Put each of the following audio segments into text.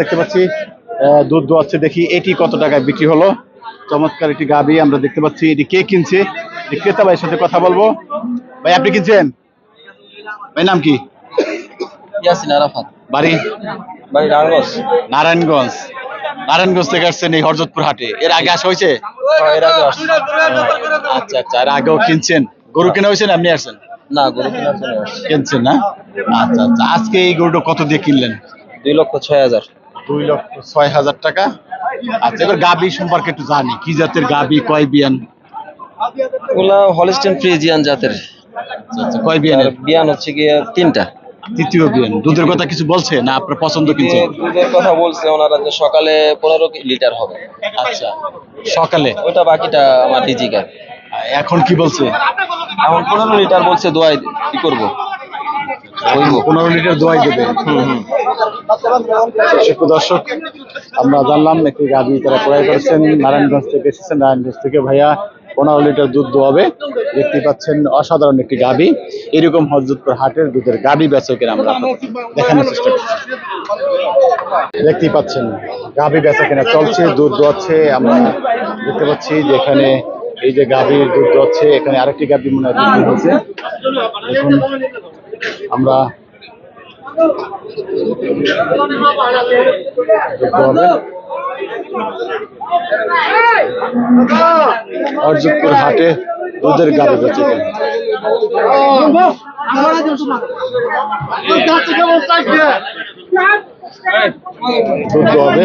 দেখতে পাচ্ছি দুধ দোয়াচ্ছে দেখি এটি কত টাকায় বিক্রি হলো। চমৎকার একটি গাবি আমরা দেখতে পাচ্ছি এটি কে কিনছে? ক্রেতা ভাইয়ের সাথে কথা বলব। ভাই আপনি কিনছেন? ভাই নাম কি? ইয়াসিন আরাফাত। বাড়ি? বাড়ি রানগঞ্জ নারায়ণগঞ্জ। নারায়ণগঞ্জ থেকে আসছেন এই হরজতপুর হাটে। এর আগে আসা হয়েছে? এর আগে আসছি। আচ্ছা আচ্ছা আর আগেও কিনছেন। গরু কেনা হয়েছে না আপনি আসছেন? না গরু কেনার কিনছেন না? আচ্ছা আচ্ছা আজকে এই গরুটা কত দিয়ে কিনলেন? দুই লক্ষ ছয় হাজার। দুই লক্ষ ছয় হাজার টাকা। আচ্ছা এবার গাবি সম্পর্কে একটু জানি কি জাতের গাবি কয় বিয়ান? ওগুলা হলিস্টেন ফ্রিজিয়ান জাতের। আচ্ছা, আচ্ছা, কয় আর বিয়ানের বিয়ান হচ্ছে গিয়ে তিনটা। তৃতীয় বিয়ান। দুধের কথা কিছু বলছে না আপনার পছন্দ কিনছে দুধের কথা বলছে ওনারা যে সকালে পনেরো লিটার হবে। আচ্ছা সকালে? ওইটা বাকিটা আমার ডিজিকার এখন কি বলছে? এখন পনেরো লিটার বলছে দোয়াই কি করব। পনেরো লিটার দোয়াই দেবে। দর্শক, আমরা জানলাম, একটি গাভি তারা ক্রয় করেছেন, নারায়ণগঞ্জ থেকে এসেছেন। নারায়ণগঞ্জ থেকে ভাইয়া পনেরো লিটার দুধ দোয়াবে। দেখতে পাচ্ছেন, অসাধারণ একটি গাভি এরকম হজরতপুর হাটের দুধের গাভি বেচকের আমরা দেখানোর চেষ্টা করছি। দেখতেই পাচ্ছেন গাভি বেচা কেনা চলছে, দুধ দোয়াচ্ছে। আমরা দেখতে পাচ্ছি যে এখানে এই যে গাভীর দুধ দোয়াচ্ছে, এখানে আরেকটি গাভি মনে হয় হয়েছে। আমরা অর্জুনপুর হাটে দুধের গাড়ি বেঁচে কেন দুধ হবে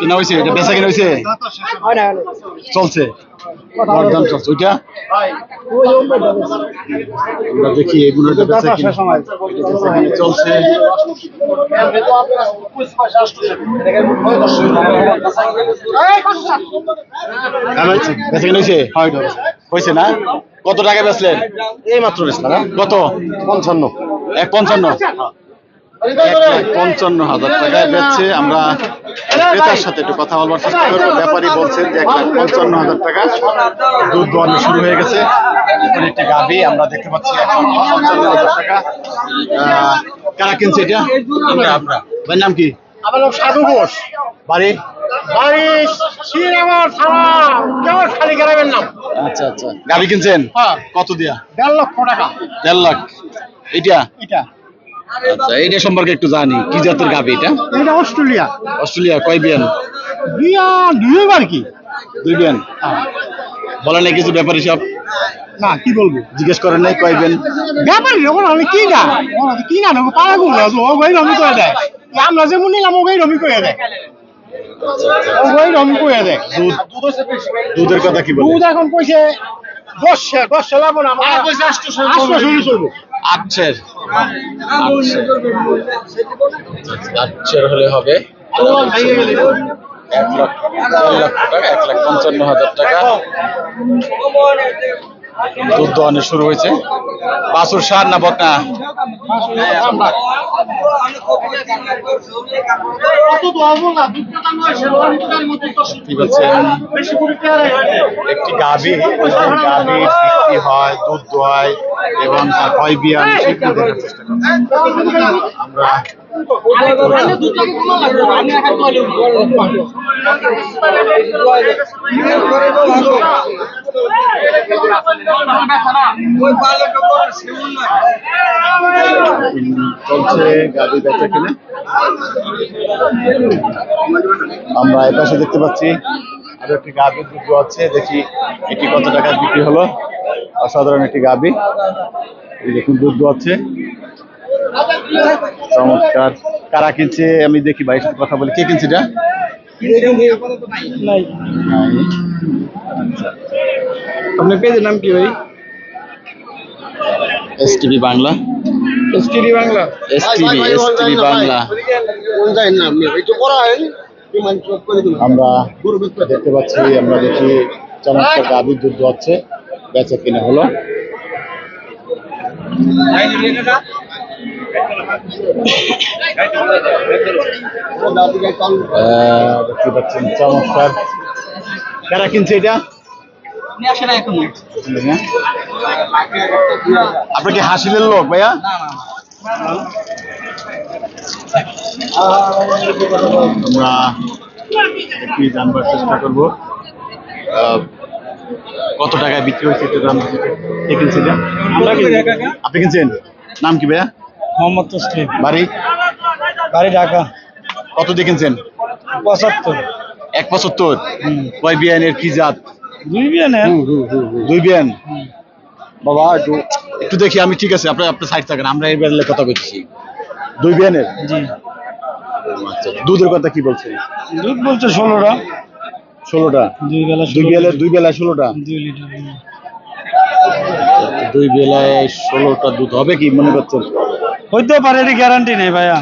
কিনা হয়েছে এটা বেচা কিনা হয়েছে চলছে। দরদাম চলছে। ওইটা? আমরা দেখি এগুলো বেচা কিনা। চলছে। হ্যাঁ। বেচা কিনা হয়েছে হয়েছে না? কত টাকা বেচলেন? এই মাত্র বেচলাম কত? পঞ্চান্ন। এক পঞ্চান্ন? পঞ্চান্ন হাজার টাকায় বেচছে। আমরা ক্রেতার সাথে একটু কথা বলবার চেষ্টা করব। ব্যাপারী বলছেন যে এক লাখ পঞ্চান্ন হাজার টাকা দুধ দোয়ানো শুরু হয়ে গেছে। এখানে একটি গাভি আমরা দেখতে পাচ্ছি লক্ষ পঞ্চান্ন হাজার টাকা। আহ, কারা কিনছে এটা? আমরা আমরা। ভাইয়ের নাম কি? আমার নাম সাধু ঘোষ। বাড়ি? বাড়ি শ্রীরামর থানা কেমন খালি গ্রামের নাম। আচ্ছা আচ্ছা। কিনছেন? হ্যাঁ। কত দিয়া? দেড় লক্ষ টাকা। দেড় লাখ। এটা এটা আচ্ছা এইটা সম্পর্কে একটু জানি। কি জাতের গাভি এটা? এটা অস্ট্রেলিয়া। অস্ট্রেলিয়া কয় বিয়ান? বিয়া দুইবার কি? দুই বিয়ান? বলেন না কিছু ব্যাপারী সব? না কি বলব? জিজ্ঞেস করেন নাই কয় বিয়ান? ব্যাপারই যখন আমি কি না? কি না পাড়া গুলো আছে ও গই রমি করে দেয়। এই আমরা যেমন নিলাম ও গই রমি করে দেয়। দুধ। দুধের কথা কি বলে? দুধ এখন কইছে দশশো দশশো লাগবো না আমার কইছে আটশো শুরু চলবো। আচ্ছের আচ্ছের আচ্ছের হলে হবে এক লক্ষ টাকা এক লাখ পঞ্চান্ন হাজার টাকা। দুধ দোয়ানো শুরু হয়েছে। বাসুর সার না বকনা? একটি গাভী গাভী বিক্রি হয়, দুধ দোয়ায় এবং হয় বিয়ান সেগুলো চেষ্টা করছি। আমরা চলছে আমরা এপাশে দেখতে পাচ্ছি, আরও একটি গাভী দুধ আছে, দেখি এটি কত টাকা বিক্রি হলো। অসাধারণ একটি গাভী। দেখুন দুধ আছে। চমৎকার কারা কিনছে আমি দেখি ভাইয়ের সাথে কথা বলি কে কিনছে এটা আচ্ছা আপনার পেজের নাম কি ভাই S TV Bangla STD Bangla S TV Bangla আমরা দেখতে পাচ্ছি আমরা দেখি চমৎকার গাভীর দুধ হচ্ছে বেচা কিনা হলো দেখতে পাচ্ছেন? চমৎকার। কারা কিনছে এটা? আপনার কি হাসিলের লোক ভাইয়া? আমরা একটু জানবার চেষ্টা করব। কত টাকায় বিক্রি হয়েছে এটা? জানব কে আপনি কিনছেন? নাম কি ভাইয়া? মোহাম্মদ তসলিম। বাড়ি? বাড়ি ঢাকা। কত দিয়ে কিনছেন? পঁচাত্তর। এক পঁচাত্তর? কয় বিয়ানের কি জাত? দুই বিয়ে নেন দুই বিয়ান? বাবা একটু একটু দেখি আমি ঠিক আছে আপনার আপনার সাইড থাকেন আমরা এই বেড়ালে কথা বলছি দুই বিয়ানের? জি। আচ্ছা দুধের কথা কি বলছেন? দুধ বলছে ষোলোটা। ষোলোটা? দুই বেলা দুই বেলা দুই বেলা ষোলোটা? দুই লিটার। দুই বেলায় ষোলোটা দুধ হবে কি মনে করছেন? হইতে পারে এটি গ্যারান্টি নেই ভাইয়া।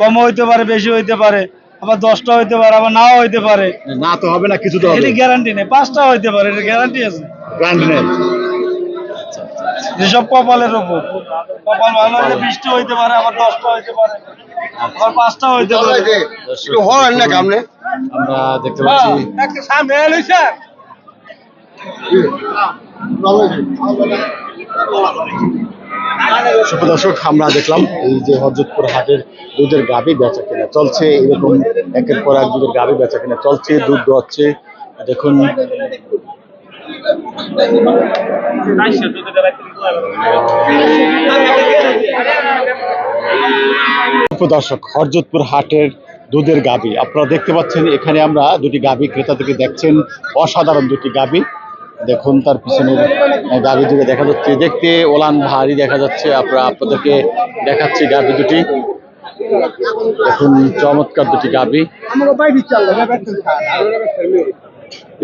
কম হইতে পারে বেশি হইতে পারে আবার দশটা হইতে পারে আবার নাও হইতে পারে। না তো হবে না কিছু তো এটি গ্যারান্টি নেই পাঁচটা হইতে পারে এটি গ্যারান্টি আছে। ব্র্যান্ড নেই। যেসব কপালের উপর কপাল ভালো হলে বিশটা হইতে পারে আবার দশটা হইতে পারে। আবার পাঁচটা হইতে পারে। আমরা দেখতে পাচ্ছি। সামনে এলো স্যার সুপ্রদর্শক আমরা দেখলাম এই যে হজরতপুর হাটের দুধের গাবি বেচা কেনা চলছে, এরকম একের পর এক দুধের গাবি বেচা কেনা চলছে, দুধ দোয়াচ্ছে দেখুন দর্শক হরজতপুর হাটের দুধের গাবি আপনারা দেখতে পাচ্ছেন, এখানে আমরা দুটি গাবি ক্রেতা থেকে দেখছেন। অসাধারণ দুটি গাবি দেখুন, তার পিছনের গাবি দুটো দেখা যাচ্ছে। দেখতে ওলান ভারী দেখা যাচ্ছে। আপনারা আপনাদেরকে দেখাচ্ছি গাবি দুটি। দেখুন, চমৎকার দুটি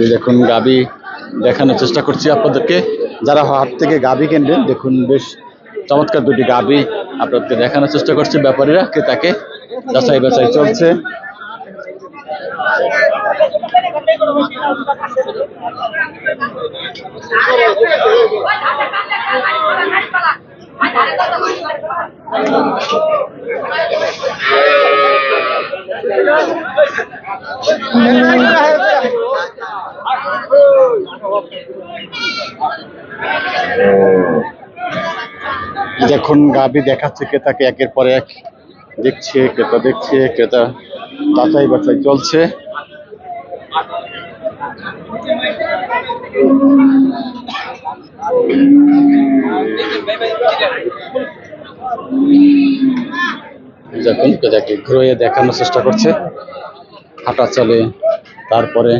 যে দেখুন গাবি দেখানোর চেষ্টা করছি আপনাদেরকে। যারা হাট থেকে গাবি কিনবেন, দেখুন, বেশ চমৎকার দুটি গাবি আপনাদেরকে দেখানোর চেষ্টা করছে। ব্যাপারীরা কে তাকে যাচাই বাছাই চলছে। দেখুন গাবি দেখাচ্ছে ক্রেতাকে একের পর এক দেখছে ক্রেতা দেখছে ক্রেতা যাচাই বাছাই চলছে। দেখুন প্রজাকে ঘুরে দেখানোর চেষ্টা করছে। হাঁটা চলে তারপরে